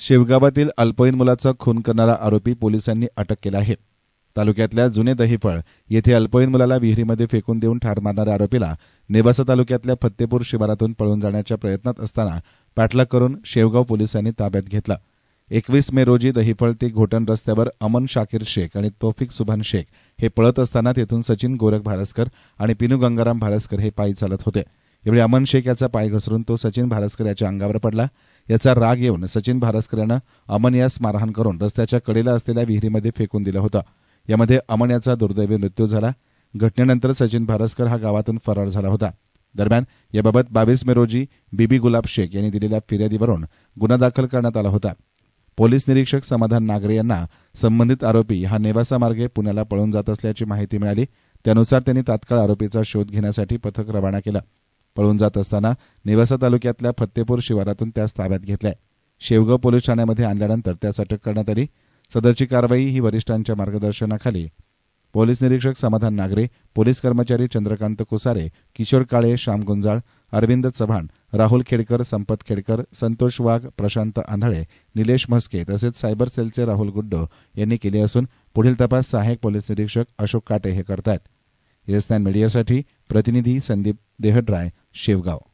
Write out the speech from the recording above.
शेवगावातील अल्पवयीन मुलाचा खून करणारा आरोपी पोलिसांनी अटक केला आहे. तालुक्यातल्या जुने दहिफळ येथे अल्पवयीन मुलाला विहिरीमध्ये फेकून देऊन ठार मारणाऱ्या आरोपीला नेवासा तालुक्यातल्या फत्तेपूर शिवारातून पळून जाण्याच्या प्रयत्नात असताना पाठलाग करून शेवगाव पोलिसांनी ताब्यात घेतला. एकवीस मे रोजी दहिफळ ते घोटण रस्त्यावर अमन शाकीर शेख आणि तोफिक सुभान शेख हे पळत असताना तेथून सचिन गोरख भारसकर आणि पिनू गंगाराम भारसकर हे पायी चालत होते. यावेळी अमन शेख याचा पाय घसरून तो सचिन भारसकर याच्या अंगावर पडला. याचा राग येऊन सचिन भारस्कर यानं अमन यास मारहाण करून रस्त्याच्या कडेला असलेल्या विहिरीमध्ये फेकून दिलं होतं. यामध्ये अमन याचा दुर्दैवी मृत्यू झाला. घटनेनंतर सचिन भारस्कर हा गावातून फरार झाला होता. दरम्यान याबाबत बावीस मे रोजी बीबी गुलाब शेख यांनी दिलेल्या फिर्यादीवरून गुन्हा दाखल करण्यात आला होता. पोलीस निरीक्षक समाधान नागरे यांना संबंधित आरोपी हा नेवासा मार्गे पुण्याला पळून जात असल्याची माहिती मिळाली. त्यानुसार त्यांनी तात्काळ आरोपीचा शोध घेण्यासाठी पथक रवाना केलं. पळून जात असताना नेवासा तालुक्यातल्या फत्तेपूर शिवारातून त्यास ताब्यात घेतलाय. शेवगाव पोलीस ठाण्यामध्ये आणल्यानंतर त्यास अटक करण्यात आली. सदरची कारवाई ही वरिष्ठांच्या मार्गदर्शनाखाली. पोलीस निरीक्षक समाधान नागरे पोलीस कर्मचारी चंद्रकांत कुसारे किशोर काळे श्याम गुंजाळ अरविंद चव्हाण राहुल खेडकर संपत खेडकर संतोष वाघ प्रशांत आंधळे निलेश म्हस्के तसेच सायबर सेलचे राहुल गुड्डो यांनी केले असून पुढील तपास सहाय्यक पोलीस निरीक्षक अशोक काटे हे करतात एस नाईन मीडियासाठी प्रतिनिधी संदीप देहड्राय शेवगाव.